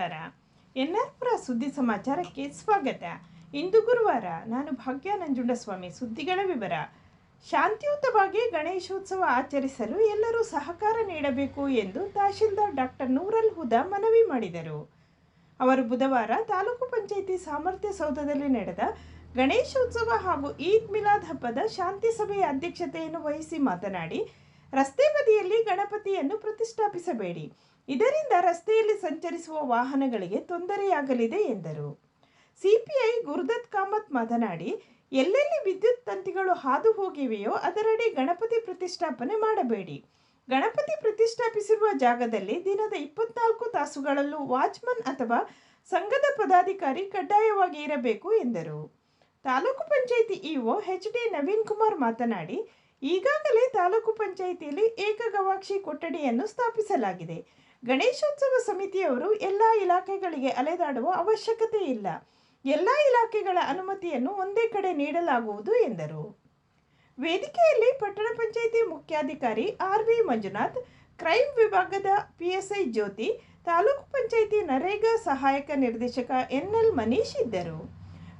ನಮಸ್ಕಾರ. ಎನ್ಆರ್ಪುರ ಸುದ್ದಿ ಸಮಾಚಾರಕ್ಕೆ ಸ್ವಾಗತ. ಇಂದು ಗುರುವಾರ ನಾನು ಭಾಗ್ಯ ನಂಜುಂಡಸ್ವಾಮಿ ಸುದ್ದಿಗಳ ವಿವರ. ಶಾಂತಿಯುತವಾಗಿ ಗಣೇಶೋತ್ಸವ ಆಚರಿಸಲು ಎಲ್ಲರೂ ಸಹಕಾರ ನೀಡಬೇಕು ಎಂದು ತಹಶೀಲ್ದಾರ್ ಡಾಕ್ಟರ್ ನೂರಲ್ ಹುದಾ ಮನವಿ ಮಾಡಿದರು. ಅವರು ಬುಧವಾರ ತಾಲೂಕು ಪಂಚಾಯಿತಿ ಸಾಮರ್ಥ್ಯ ಸೌಧದಲ್ಲಿ ನಡೆದ ಗಣೇಶೋತ್ಸವ ಹಾಗೂ ಈದ್ ಮಿಲಾದ್ ಹಬ್ಬದ ಶಾಂತಿ ಸಭೆಯ ಅಧ್ಯಕ್ಷತೆಯನ್ನು ವಹಿಸಿ ಮಾತನಾಡಿ ರಸ್ತೆ ಬದಿಯಲ್ಲಿ ಗಣಪತಿಯನ್ನು ಪ್ರತಿಷ್ಠಾಪಿಸಬೇಡಿ. ಇದರಿಂದ ರಸ್ತೆಯಲ್ಲಿ ಸಂಚರಿಸುವ ವಾಹನಗಳಿಗೆ ತೊಂದರೆಯಾಗಲಿದೆ ಎಂದರು. ಸಿಪಿಐ ಗುರುದತ್ ಕಾಮತ್ ಮಾತನಾಡಿ, ಎಲ್ಲೆಲ್ಲಿ ವಿದ್ಯುತ್ ತಂತಿಗಳು ಹಾದು ಹೋಗಿವೆಯೋ ಅದರಡಿ ಗಣಪತಿ ಪ್ರತಿಷ್ಠಾಪನೆ ಮಾಡಬೇಡಿ. ಗಣಪತಿ ಪ್ರತಿಷ್ಠಾಪಿಸಿರುವ ಜಾಗದಲ್ಲಿ ದಿನದ ಇಪ್ಪತ್ನಾಲ್ಕು ತಾಸುಗಳಲ್ಲೂ ವಾಚ್ಮನ್ ಅಥವಾ ಸಂಘದ ಪದಾಧಿಕಾರಿ ಕಡ್ಡಾಯವಾಗಿ ಇರಬೇಕು ಎಂದರು. Taluk panchayat EO H D Naveen Kumar ಮಾತನಾಡಿ ಈಗಾಗಲೇ ತಾಲೂಕು ಪಂಚಾಯಿತಿಯಲ್ಲಿ ಏಕಗವಾಕ್ಷಿ ಕೊಠಡಿಯನ್ನು ಸ್ಥಾಪಿಸಲಾಗಿದೆ. ಗಣೇಶೋತ್ಸವ ಸಮಿತಿಯವರು ಎಲ್ಲ ಇಲಾಖೆಗಳಿಗೆ ಅಲೆದಾಡುವ ಅವಶ್ಯಕತೆ ಇಲ್ಲ. ಎಲ್ಲ ಇಲಾಖೆಗಳ ಅನುಮತಿಯನ್ನು ಒಂದೇ ಕಡೆ ನೀಡಲಾಗುವುದು ಎಂದರು. ವೇದಿಕೆಯಲ್ಲಿ ಪಟ್ಟಣ ಪಂಚಾಯಿತಿ ಮುಖ್ಯಾಧಿಕಾರಿ ಆರ್ ವಿ ಮಂಜುನಾಥ್ ಕ್ರೈಮ್ ವಿಭಾಗದ ಪಿಎಸ್ಐ ಜ್ಯೋತಿ, ತಾಲೂಕು ಪಂಚಾಯಿತಿ ನರೇಗಾ ಸಹಾಯಕ ನಿರ್ದೇಶಕ ಎನ್ಎಲ್ ಮನೀಶ್ ಇದ್ದರು.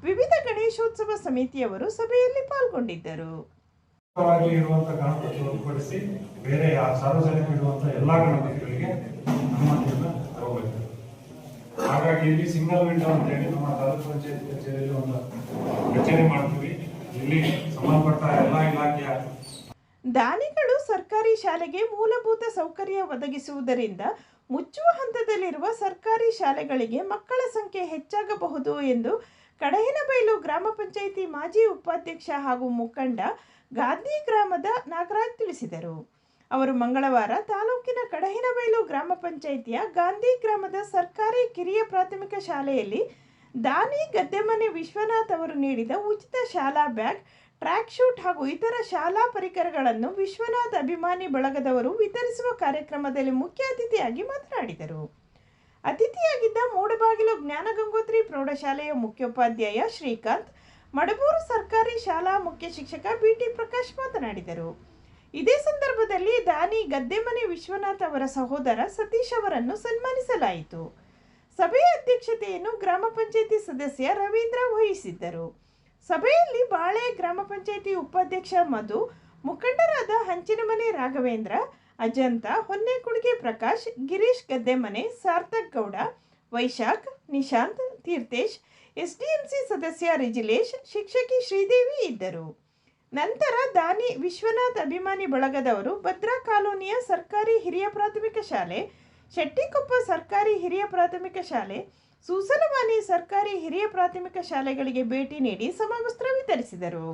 ವಿವಿಧ ಗಣೇಶೋತ್ಸವ ಸಮಿತಿಯವರು ಸಭೆಯಲ್ಲಿ ಪಾಲ್ಗೊಂಡಿದ್ದರು. ವಾಗಿ ಇರುವಂತ ಗಣಪತಿ ಹೊರತುಪಡಿಸಿ ಬೇರೆ ಸಾರ್ವಜನಿಕ ಇರುವಂತ ಎಲ್ಲಾ ಗಣಪತಿಗಳಿಗೆ ಅನುಮತಿಯನ್ನ ತಗೋಬೇಕು ಹಾಗಾಗಿ ಇಲ್ಲಿ ಸಿಂಗಲ್ ವಿಂಡೋ ಅಂತ ಹೇಳಿ ನಮ್ಮ ತಾಲೂಕು ಪಂಚಾಯತ್ ಕಚೇರಿಯಲ್ಲಿ ಒಂದು ಕಚೇರಿ ಮಾಡ್ತೀವಿ. ಇಲ್ಲಿ ಸಂಬಂಧಪಟ್ಟ ಎಲ್ಲಾ ಇಲಾಖೆಯ ದಾನಿಗಳು ಸರ್ಕಾರಿ ಶಾಲೆಗೆ ಮೂಲಭೂತ ಸೌಕರ್ಯ ಒದಗಿಸುವುದರಿಂದ ಮುಚ್ಚುವ ಹಂತದಲ್ಲಿರುವ ಸರ್ಕಾರಿ ಶಾಲೆಗಳಿಗೆ ಮಕ್ಕಳ ಸಂಖ್ಯೆ ಹೆಚ್ಚಾಗಬಹುದು ಎಂದು ಕಡಹಿನಬೈಲು ಗ್ರಾಮ ಪಂಚಾಯಿತಿ ಮಾಜಿ ಉಪಾಧ್ಯಕ್ಷ ಹಾಗೂ ಮುಖಂಡ ಗಾಂಧಿ ಗ್ರಾಮದ ನಾಗರಾಜ್ ತಿಳಿಸಿದರು. ಅವರು ಮಂಗಳವಾರ ತಾಲೂಕಿನ ಕಡಹಿನಬೈಲು ಗ್ರಾಮ ಪಂಚಾಯಿತಿಯ ಗಾಂಧಿ ಗ್ರಾಮದ ಸರ್ಕಾರಿ ಕಿರಿಯ ಪ್ರಾಥಮಿಕ ಶಾಲೆಯಲ್ಲಿ ದಾನಿ ಗದ್ದೆಮನೆ ವಿಶ್ವನಾಥ್ ಅವರು ನೀಡಿದ ಉಚಿತ ಶಾಲಾ ಬ್ಯಾಗ್, ಟ್ರ್ಯಾಕ್ ಶೂಟ್ ಹಾಗೂ ಇತರ ಶಾಲಾ ಪರಿಕರಗಳನ್ನು ವಿಶ್ವನಾಥ್ ಅಭಿಮಾನಿ ಬಳಗದವರು ವಿತರಿಸುವ ಕಾರ್ಯಕ್ರಮದಲ್ಲಿ ಮುಖ್ಯ ಅತಿಥಿಯಾಗಿ ಮಾತನಾಡಿದರು. ಅತಿಥಿಯಾಗಿದ್ದ ಮೂಡಬಾಗಿಲು ಜ್ಞಾನಗಂಗೋತ್ರಿ ಪ್ರೌಢಶಾಲೆಯ ಮುಖ್ಯೋಪಾಧ್ಯಾಯ ಶ್ರೀಕಾಂತ್ ಮಡಬೂರು ಸರ್ಕಾರಿ ಶಾಲಾ ಮುಖ್ಯ ಶಿಕ್ಷಕ ಬಿಟಿ ಪ್ರಕಾಶ್ ಮಾತನಾಡಿದರು. ಇದೇ ಸಂದರ್ಭದಲ್ಲಿ ದಾನಿ ಗದ್ದೆಮನೆ ವಿಶ್ವನಾಥ್ ಅವರ ಸಹೋದರ ಸತೀಶ್ ಅವರನ್ನು ಸನ್ಮಾನಿಸಲಾಯಿತು. ಸಭೆಯ ಅಧ್ಯಕ್ಷತೆಯನ್ನು ಗ್ರಾಮ ಪಂಚಾಯಿತಿ ಸದಸ್ಯ ರವೀಂದ್ರ ವಹಿಸಿದ್ದರು. ಸಭೆಯಲ್ಲಿ ಬಾಳೆ ಗ್ರಾಮ ಪಂಚಾಯಿತಿ ಉಪಾಧ್ಯಕ್ಷ ಮಧು, ಮುಖಂಡರಾದ ಹಂಚಿನಮನೆ ರಾಘವೇಂದ್ರ, ಅಜಂತ ಹೊನ್ನೆಕುಣಿಗೆ ಪ್ರಕಾಶ್, ಗಿರೀಶ್ ಗದ್ದೆಮನೆ, ಸಾರ್ಥಕ್ ಗೌಡ ವೈಶಾಖ್, ನಿಶಾಂತ್, ತೀರ್ಥೇಶ್ ಎಸ್ಡಿಎಂಸಿ ಸದಸ್ಯ ರಿಜಿಲೇಶ್, ಶಿಕ್ಷಕಿ ಶ್ರೀದೇವಿ ಇದ್ದರು. ನಂತರ ದಾನಿ ವಿಶ್ವನಾಥ್ ಅಭಿಮಾನಿ ಬಳಗದವರು ಭದ್ರಾ ಕಾಲೋನಿಯ ಸರ್ಕಾರಿ ಹಿರಿಯ ಪ್ರಾಥಮಿಕ ಶಾಲೆ, ಶೆಟ್ಟಿಕೊಪ್ಪ ಸರ್ಕಾರಿ ಹಿರಿಯ ಪ್ರಾಥಮಿಕ ಶಾಲೆ, ಸೂಸಲವಾನಿ ಸರ್ಕಾರಿ ಹಿರಿಯ ಪ್ರಾಥಮಿಕ ಶಾಲೆಗಳಿಗೆ ಭೇಟಿ ನೀಡಿ ಸಮವಸ್ತ್ರ ವಿತರಿಸಿದರು.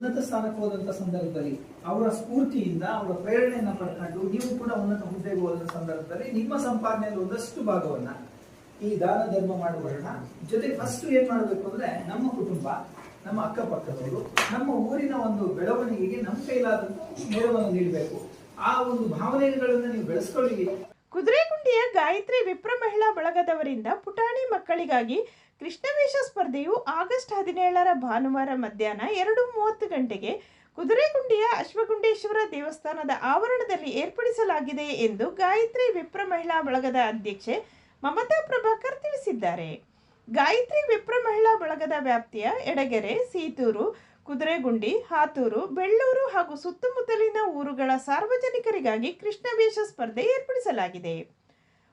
ಉನ್ನತ ಸ್ಥಾನಕ್ಕೆ ಹೋದಂತ ಸಂದರ್ಭದಲ್ಲಿ ಅವರ ಸ್ಫೂರ್ತಿಯಿಂದ, ಅವರ ಪ್ರೇರಣೆಯನ್ನು ಪಡ್ಕೊಂಡು ನೀವು ಕೂಡ ಉನ್ನತ ಹುದ್ದೆಗೆ ಹೋದ ಸಂದರ್ಭದಲ್ಲಿ ನಿಮ್ಮ ಸಂಪಾದನೆಯಲ್ಲಿ ಒಂದಷ್ಟು ಭಾಗವನ್ನ ಈ ದಾನ ಧರ್ಮ ಮಾಡಬೇಡ ಜೊತೆಗೆ ಫಸ್ಟ್ ಏನ್ ಮಾಡಬೇಕು ಅಂದ್ರೆ ನಮ್ಮ ಕುಟುಂಬ, ನಮ್ಮ ಅಕ್ಕಪಕ್ಕದವರು, ನಮ್ಮ ಊರಿನ ಒಂದು ಬೆಳವಣಿಗೆಗೆ ನಮ್ಮ ಕೈಲಾದಂತ ನೆರವನ್ನು ನೀಡಬೇಕು. ಆ ಒಂದು ಭಾವನೆಗಳನ್ನ ನೀವು ಬೆಳೆಸ್ಕೊಳ್ಳಿ. ಕುದುರೆಗುಂಡಿಯ ಗಾಯತ್ರಿ ವಿಪ್ರ ಮಹಿಳಾ ಬಳಗದವರಿಂದ ಪುಟಾಣಿ ಮಕ್ಕಳಿಗಾಗಿ ಕೃಷ್ಣವೇಷ ಸ್ಪರ್ಧೆಯು ಆಗಸ್ಟ್ ಹದಿನೇಳರ ಭಾನುವಾರ ಮಧ್ಯಾಹ್ನ ಎರಡು ಮೂವತ್ತು ಗಂಟೆಗೆ ಕುದುರೆಗುಂಡಿಯ ಅಶ್ವಗುಂಡೇಶ್ವರ ದೇವಸ್ಥಾನದ ಆವರಣದಲ್ಲಿ ಏರ್ಪಡಿಸಲಾಗಿದೆ ಎಂದು ಗಾಯತ್ರಿ ವಿಪ್ರ ಮಹಿಳಾ ಬಳಗದ ಅಧ್ಯಕ್ಷೆ ಮಮತಾ ಪ್ರಭಾಕರ್ ತಿಳಿಸಿದ್ದಾರೆ. ಗಾಯತ್ರಿ ವಿಪ್ರ ಮಹಿಳಾ ಬಳಗದ ವ್ಯಾಪ್ತಿಯ ಎಡಗೆರೆ, ಸೀತೂರು, ಕುದುರೆಗುಂಡಿ, ಹಾತೂರು, ಬೆಳ್ಳೂರು ಹಾಗೂ ಸುತ್ತಮುತ್ತಲಿನ ಊರುಗಳ ಸಾರ್ವಜನಿಕರಿಗಾಗಿ ಕೃಷ್ಣ ವೇಷ ಸ್ಪರ್ಧೆ ಏರ್ಪಡಿಸಲಾಗಿದೆ.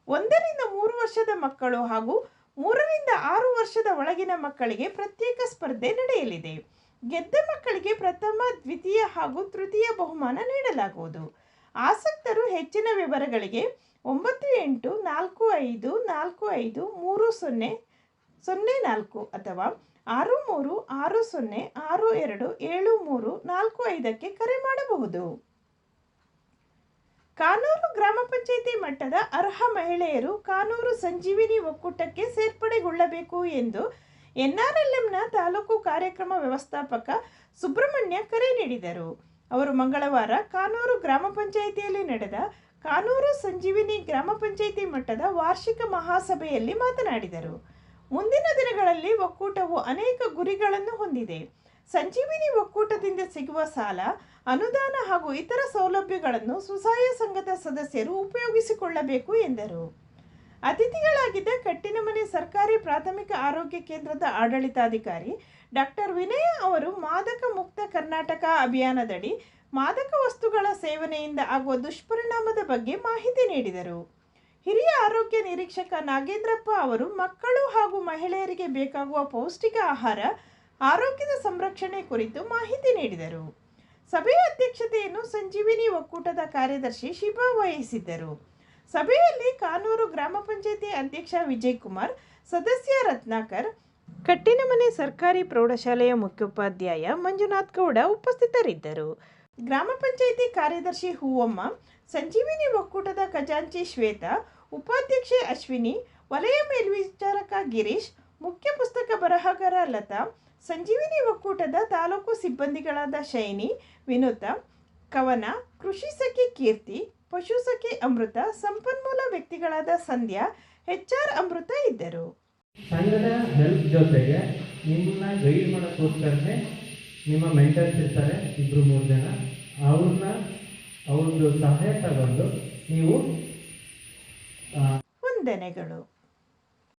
ಒಂದರಿಂದ ಮೂರು ವರ್ಷದ ಮಕ್ಕಳು ಹಾಗೂ ಮೂರರಿಂದ ಆರು ವರ್ಷದ ಒಳಗಿನ ಮಕ್ಕಳಿಗೆ ಪ್ರತ್ಯೇಕ ಸ್ಪರ್ಧೆ ನಡೆಯಲಿದೆ. ಗೆದ್ದ ಮಕ್ಕಳಿಗೆ ಪ್ರಥಮ, ದ್ವಿತೀಯ ಹಾಗೂ ತೃತೀಯ ಬಹುಮಾನ ನೀಡಲಾಗುವುದು. ಆಸಕ್ತರು ಹೆಚ್ಚಿನ ವಿವರಗಳಿಗೆ ಒಂಬತ್ತು ಎಂಟು ನಾಲ್ಕು ಐದು ನಾಲ್ಕು ಐದು ಮೂರು ಸೊನ್ನೆ ಸೊನ್ನೆ ನಾಲ್ಕು ಅಥವಾ ಆರು ಮೂರು ಆರು ಸೊನ್ನೆ ಆರು ಎರಡು ಏಳು ಮೂರು ನಾಲ್ಕು ಐದಕ್ಕೆ ಕರೆ ಮಾಡಬಹುದು. ಕಾನೂರು ಗ್ರಾಮ ಪಂಚಾಯಿತಿ ಮಟ್ಟದ ಅರ್ಹ ಮಹಿಳೆಯರು ಕಾನೂರು ಸಂಜೀವಿನಿ ಒಕ್ಕೂಟಕ್ಕೆ ಸೇರ್ಪಡೆಗೊಳ್ಳಬೇಕು ಎಂದು ಎನ್ಆರ್ಎಲ್ಎಂನ ತಾಲೂಕು ಕಾರ್ಯಕ್ರಮ ವ್ಯವಸ್ಥಾಪಕ ಸುಬ್ರಹ್ಮಣ್ಯ ಕರೆ ನೀಡಿದರು. ಅವರು ಮಂಗಳವಾರ ಕಾನೂರು ಗ್ರಾಮ ಪಂಚಾಯಿತಿಯಲ್ಲಿ ನಡೆದ ಕಾನೂರು ಸಂಜೀವಿನಿ ಗ್ರಾಮ ಪಂಚಾಯಿತಿ ಮಟ್ಟದ ವಾರ್ಷಿಕ ಮಹಾಸಭೆಯಲ್ಲಿ ಮಾತನಾಡಿದರು. ಮುಂದಿನ ದಿನಗಳಲ್ಲಿ ಒಕ್ಕೂಟವು ಅನೇಕ ಗುರಿಗಳನ್ನು ಹೊಂದಿದೆ. ಸಂಜೀವಿನಿ ಒಕ್ಕೂಟದಿಂದ ಸಿಗುವ ಸಾಲ, ಅನುದಾನ ಹಾಗೂ ಇತರ ಸೌಲಭ್ಯಗಳನ್ನು ಸ್ವಸಹಾಯ ಸಂಘದ ಸದಸ್ಯರು ಉಪಯೋಗಿಸಿಕೊಳ್ಳಬೇಕು ಎಂದರು. ಅತಿಥಿಗಳಾಗಿದ್ದ ಕಟ್ಟಿನಮನೆ ಸರ್ಕಾರಿ ಪ್ರಾಥಮಿಕ ಆರೋಗ್ಯ ಕೇಂದ್ರದ ಆಡಳಿತಾಧಿಕಾರಿ ಡಾಕ್ಟರ್ ವಿನಯ ಅವರು ಮಾದಕ ಮುಕ್ತ ಕರ್ನಾಟಕ ಅಭಿಯಾನದಡಿ ಮಾದಕ ವಸ್ತುಗಳ ಸೇವನೆಯಿಂದ ಆಗುವ ದುಷ್ಪರಿಣಾಮದ ಬಗ್ಗೆ ಮಾಹಿತಿ ನೀಡಿದರು. ಹಿರಿಯ ಆರೋಗ್ಯ ನಿರೀಕ್ಷಕ ನಾಗೇಂದ್ರಪ್ಪ ಅವರು ಮಕ್ಕಳು ಹಾಗೂ ಮಹಿಳೆಯರಿಗೆ ಬೇಕಾಗುವ ಪೌಷ್ಟಿಕ ಆಹಾರ, ಆರೋಗ್ಯದ ಸಂರಕ್ಷಣೆ ಕುರಿತು ಮಾಹಿತಿ ನೀಡಿದರು. ಸಭೆಯ ಅಧ್ಯಕ್ಷತೆಯನ್ನು ಸಂಜೀವಿನಿ ಒಕ್ಕೂಟದ ಕಾರ್ಯದರ್ಶಿ ಶಿಬಾ ವಹಿಸಿದ್ದರು. ಸಭೆಯಲ್ಲಿ ಕಾನೂರು ಗ್ರಾಮ ಪಂಚಾಯಿತಿ ಅಧ್ಯಕ್ಷ ವಿಜಯ್ ಕುಮಾರ್, ಸದಸ್ಯ ರತ್ನಾಕರ್ ಕಟ್ಟಿನಮನೆ ಸರ್ಕಾರಿ ಪ್ರೌಢಶಾಲೆಯ ಮುಖ್ಯೋಪಾಧ್ಯಾಯ ಮಂಜುನಾಥ್ ಗೌಡ ಉಪಸ್ಥಿತರಿದ್ದರು. ಗ್ರಾಮ ಪಂಚಾಯಿತಿ ಕಾರ್ಯದರ್ಶಿ ಹೂವಮ್ಮ, ಸಂಜೀವಿನಿ ಒಕ್ಕೂಟದ ಖಜಾಂಚಿ ಶ್ವೇತಾ, ಉಪಾಧ್ಯಕ್ಷೆ ಅಶ್ವಿನಿ, ವಲಯ ಮೇಲ್ವಿಚಾರಕ ಗಿರೀಶ್, ಮುಖ್ಯ ಪುಸ್ತಕ ಬರಹಗಾರ ಲತಾ, ಸಂಜೀವಿನಿ ಒಕ್ಕೂಟದ ತಾಲೂಕು ಸಿಬ್ಬಂದಿಗಳಾದ ಶೈನಿ, ವಿನುತಾ, ಕವನ, ಕೃಷಿ ಸಖಿ ಕೀರ್ತಿ, ಪಶು ಸಖಿ ಅಮೃತ, ಸಂಪನ್ಮೂಲ ವ್ಯಕ್ತಿಗಳಾದ ಸಂಧ್ಯಾ ಎಚ್ಆರ್ ಅಮೃತ ಇದ್ದರು. ಸಂಘದ ಹೆಲ್ಪ್ ಜೊತೆಗೆ ನಿಮ್ಮನ್ನ ಗೈಡ್ ಮಾಡೋಕ್ಕೋಸ್ಕರನೇ ನಿಮ್ಮ ಮೆಂಟರ್ಸ್ ಇರ್ತಾರೆ ಇಬ್ಬರು ಮೂರು ಜನ. ಅವ್ರನ್ನ, ಅವ್ರದ್ದು ಸಹಾಯ ತಗೊಂಡು ನೀವು ವಂದನೆಗಳು.